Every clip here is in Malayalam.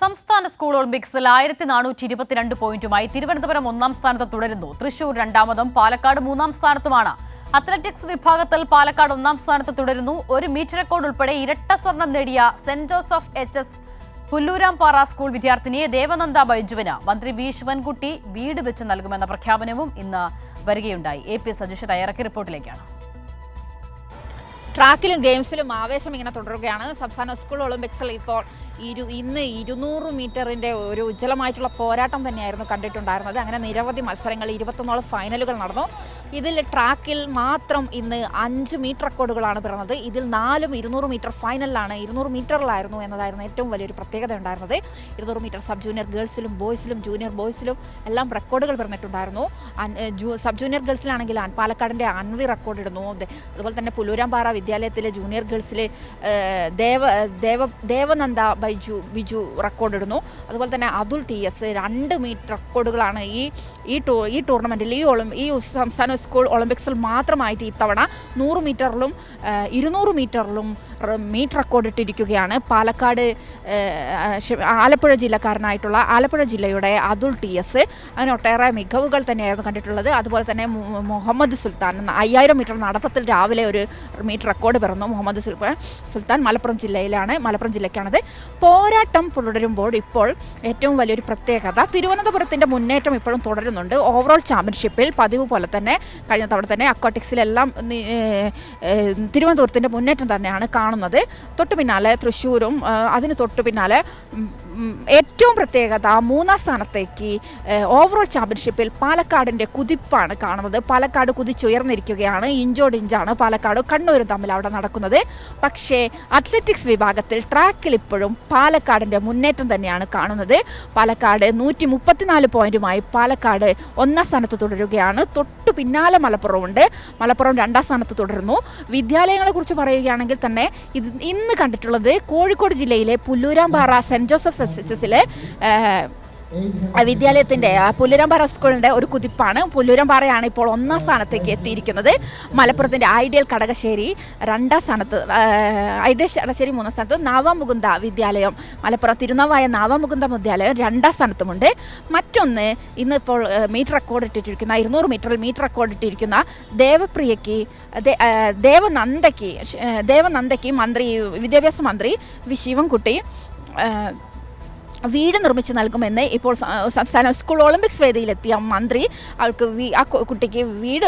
സംസ്ഥാന സ്കൂൾ ഒളിമ്പിക്സിൽ ആയിരത്തി നാനൂറ്റി ഇരുപത്തിരണ്ട് പോയിന്റുമായി തിരുവനന്തപുരം ഒന്നാം സ്ഥാനത്ത് തുടരുന്നു. തൃശൂർ രണ്ടാമതും പാലക്കാട് മൂന്നാം സ്ഥാനത്തുമാണ്. അത്ലറ്റിക്സ് വിഭാഗത്തിൽ പാലക്കാട് ഒന്നാം സ്ഥാനത്ത് തുടരുന്നു. ഒരു മീറ്റർ റെക്കോർഡ് ഉൾപ്പെടെ ഇരട്ട സ്വർണം നേടിയ Saint Joseph H S Pullurampara school വിദ്യാർത്ഥിനിയെ Devananda ബൈജുവിന് മന്ത്രി വി ശിവൻകുട്ടി വീട് വെച്ച് നൽകുമെന്ന പ്രഖ്യാപനവും ഇന്ന് വരികയുണ്ടായി. എ പി സജീഷ് തയ്യാറാക്കിയ റിപ്പോർട്ടിലേക്കാണ്. ട്രാക്കിലും ഗെയിംസിലും ആവേശം ഇങ്ങനെ തുടരുകയാണ്. സംസ്ഥാന സ്കൂൾ ഒളിമ്പിക്സിൽ ഇപ്പോൾ ഇരു ഇന്ന് ഇരുന്നൂറ് മീറ്ററിന്റെ ഒരു ഉജ്ജ്വലമായിട്ടുള്ള പോരാട്ടം തന്നെയായിരുന്നു കണ്ടിട്ടുണ്ടായിരുന്നത്. അങ്ങനെ നിരവധി മത്സരങ്ങൾ ഇരുപത്തൊന്നോളം ഫൈനലുകൾ നടന്നു. ഇതിൽ ട്രാക്കിൽ മാത്രം ഇന്ന് അഞ്ച് മീറ്റർ റെക്കോർഡുകളാണ് പിറന്നത്. ഇതിൽ നാലും ഇരുന്നൂറ് മീറ്റർ ഫൈനലിലാണ്. ഇരുന്നൂറ് മീറ്ററിലായിരുന്നു എന്നതായിരുന്നു ഏറ്റവും വലിയൊരു പ്രത്യേകത ഉണ്ടായിരുന്നത്. ഇരുന്നൂറ് മീറ്റർ സബ് ജൂനിയർ ഗേൾസിലും ബോയ്സിലും ജൂനിയർ ബോയ്സിലും എല്ലാം റെക്കോർഡുകൾ പിറന്നിട്ടുണ്ടായിരുന്നു. സബ് ജൂനിയർ ഗേൾസിലാണെങ്കിൽ പാലക്കാടിന്റെ അൻവി റെക്കോർഡ് ഇടുന്നു അതുപോലെ തന്നെ പുലൂരാമ്പാറ വിദ്യാലയത്തിലെ ജൂനിയർ ഗേൾസിലെ ദേവ ദേവ ദേവനന്ദ ബൈജു ബിജു റെക്കോർഡ് ഇടുന്നു അതുപോലെ തന്നെ അതുൽ ടി എസ് രണ്ട് മീറ്റർ റെക്കോർഡുകളാണ് ഈ ഈ ടൂർ ഈ ടൂർണമെന്റിൽ ഈ ഈ സംസ്ഥാന സ്കൂൾ ഒളിമ്പിക്സിൽ മാത്രമായിട്ട് ഇത്തവണ നൂറ് മീറ്ററിലും ഇരുന്നൂറ് മീറ്ററിലും മീറ്റ് റെക്കോർഡ് ഇട്ടിരിക്കുകയാണ്. പാലക്കാട് ആലപ്പുഴ ജില്ലക്കാരനായിട്ടുള്ള ആലപ്പുഴ ജില്ലയുടെ അതുൽ ടി എസ്. അങ്ങനെ ഒട്ടേറെ മികവുകൾ തന്നെയായിരുന്നു കണ്ടിട്ടുള്ളത്. അതുപോലെ തന്നെ മുഹമ്മദ് സുൽത്താൻ അയ്യായിരം മീറ്റർ നടത്തത്തിൽ രാവിലെ ഒരു മീറ്റ് റെക്കോർഡ് പിറന്നു മുഹമ്മദ് സുൽത്താൻ മലപ്പുറം ജില്ലയിലാണ് മലപ്പുറം ജില്ലയ്ക്കാണത്. പോരാട്ടം തുടരുമ്പോൾ ഇപ്പോൾ ഏറ്റവും വലിയൊരു പ്രത്യേകത തിരുവനന്തപുരത്തിന്റെ മുന്നേറ്റം ഇപ്പോഴും തുടരുന്നുണ്ട്. ഓവറോൾ ചാമ്പ്യൻഷിപ്പിൽ പതിവ് പോലെ തന്നെ കഴിഞ്ഞ തവണ തന്നെ അക്വാട്ടിക്സിലെല്ലാം തിരുവനന്തപുരത്തിന്റെ മുന്നേറ്റം തന്നെയാണ് കാണുന്നത്. തൊട്ടു പിന്നാലെ തൃശ്ശൂരും അതിന് തൊട്ടു പിന്നാലെ ഏറ്റവും പ്രത്യേകത മൂന്നാം സ്ഥാനത്തേക്ക് ഓവറോൾ ചാമ്പ്യൻഷിപ്പിൽ പാലക്കാടിന്റെ കുതിപ്പാണ് കാണുന്നത്. പാലക്കാട് കുതിച്ചുയർന്നിരിക്കുകയാണ്. ഇഞ്ചോട് ഇഞ്ചാണ് പാലക്കാടും കണ്ണൂരും തമ്മിൽ അവിടെ നടക്കുന്നത്. പക്ഷേ അത്ലറ്റിക്സ് വിഭാഗത്തിൽ ട്രാക്കിൽ ഇപ്പോഴും പാലക്കാടിന്റെ മുന്നേറ്റം തന്നെയാണ് കാണുന്നത്. പാലക്കാട് നൂറ്റി മുപ്പത്തിനാല് പോയിന്റുമായി പാലക്കാട് ഒന്നാം സ്ഥാനത്ത് തുടരുകയാണ്. തൊട്ടു പിന്നാലെ മലപ്പുറമുണ്ട്. മലപ്പുറം രണ്ടാം സ്ഥാനത്ത് തുടരുന്നു. വിദ്യാലയങ്ങളെ കുറിച്ച് പറയുകയാണെങ്കിൽ തന്നെ ഇന്ന് കണ്ടിട്ടുള്ളത് കോഴിക്കോട് ജില്ലയിലെ പുല്ലൂരാമ്പാറ സെന്റ് ജോസഫ് എസ് വിദ്യാലയത്തിന്റെ പുല്ലുരമ്പാറ സ്കൂളിന്റെ ഒരു കുതിപ്പാണ്. പുല്ലുരമ്പാറയാണ് ഇപ്പോൾ ഒന്നാം സ്ഥാനത്തേക്ക് എത്തിയിരിക്കുന്നത്. മലപ്പുറത്തിന്റെ ഐഡിയൽ കടകശ്ശേരി രണ്ടാം സ്ഥാനത്ത് ഐഡിയൽ കടകശ്ശേരി മൂന്നാം സ്ഥാനത്ത് നാവാമുകുന്ദ വിദ്യാലയം മലപ്പുറം തിരുനാവായ നാവാമുകുന്ദ വിദ്യാലയം രണ്ടാം സ്ഥാനത്തുമുണ്ട്. മറ്റൊന്ന് ഇന്നിപ്പോൾ മീറ്റർ റെക്കോർഡ് ഇട്ടിരിക്കുന്ന ഇരുന്നൂറ് മീറ്ററിൽ മീറ്റർ റെക്കോർഡ് ഇട്ടിരിക്കുന്ന ദേവപ്രിയയ്ക്ക് ദേവനന്ദയ്ക്ക് ദേവനന്ദയ്ക്ക് മന്ത്രി വിദ്യാഭ്യാസ മന്ത്രി വി ശിവൻകുട്ടി വീട് നിർമ്മിച്ചു നൽകുമെന്ന് ഇപ്പോൾ സംസ്ഥാന സ്കൂൾ ഒളിമ്പിക്സ് വേദിയിലെത്തിയ മന്ത്രി അവൾക്ക് ആ കുട്ടിക്ക് വീട്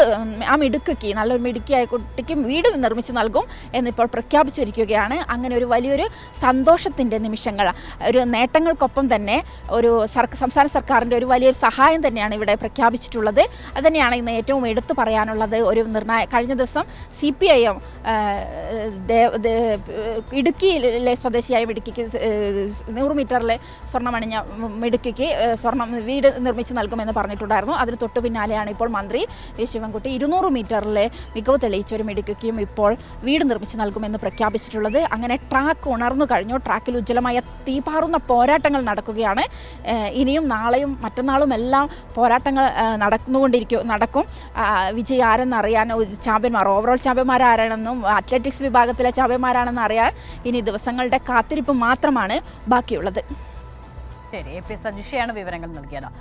ആ മിടുക്കിക്ക് നല്ലൊരു മിടുക്കിയായ കുട്ടിക്ക് വീട് നിർമ്മിച്ചു നൽകും എന്നിപ്പോൾ പ്രഖ്യാപിച്ചിരിക്കുകയാണ്. അങ്ങനെ ഒരു വലിയൊരു സന്തോഷത്തിന്റെ നിമിഷങ്ങൾ ഒരു നേട്ടങ്ങൾക്കൊപ്പം തന്നെ ഒരു സംസ്ഥാന സർക്കാരിന്റെ ഒരു വലിയൊരു സഹായം തന്നെയാണ് ഇവിടെ പ്രഖ്യാപിച്ചിട്ടുള്ളത്. അതുതന്നെയാണ് ഇന്ന് ഏറ്റവും എടുത്തു പറയാനുള്ളത് ഒരു നിർണായ കഴിഞ്ഞ ദിവസം സി പി ഐ എം ഇടുക്കിയിലെ സ്വദേശിയായ ഇടുക്കിക്ക് നൂറ് മീറ്ററിൽ സ്വർണമണിഞ്ഞ മിടുക്കിക്ക് സ്വർണം വീട് നിർമ്മിച്ച് നൽകുമെന്ന് പറഞ്ഞിട്ടുണ്ടായിരുന്നു. അതിന് തൊട്ടു പിന്നാലെയാണ് ഇപ്പോൾ മന്ത്രി വി. ശിവൻകുട്ടി ഇരുന്നൂറ് മീറ്ററിലെ മികവ് തെളിയിച്ച ഒരു മിടുക്കിക്കും ഇപ്പോൾ വീട് നിർമ്മിച്ച് നൽകുമെന്ന് പ്രഖ്യാപിച്ചിട്ടുള്ളത്. അങ്ങനെ ട്രാക്ക് ഉണർന്നു കഴിഞ്ഞു. ട്രാക്കിൽ ഉജ്ജ്വലമായ തീപാറുന്ന പോരാട്ടങ്ങൾ നടക്കുകയാണ്. ഇനിയും നാളെയും മറ്റന്നാളും എല്ലാം പോരാട്ടങ്ങൾ നടന്നുകൊണ്ടിരിക്കും നടക്കും. വിജയ് ആരെന്നറിയാൻ ചാമ്പ്യന്മാർ ഓവറോൾ ചാമ്പ്യന്മാർ ആരാണെന്നും അത്ലറ്റിക്സ് വിഭാഗത്തിലെ ചാമ്പ്യന്മാരാണെന്ന് അറിയാൻ ഇനി ദിവസങ്ങളുടെ കാത്തിരിപ്പ് മാത്രമാണ് ബാക്കിയുള്ളത്. ശരി എ പി സജിഷയാണ് വിവരങ്ങൾ നൽകിയത്.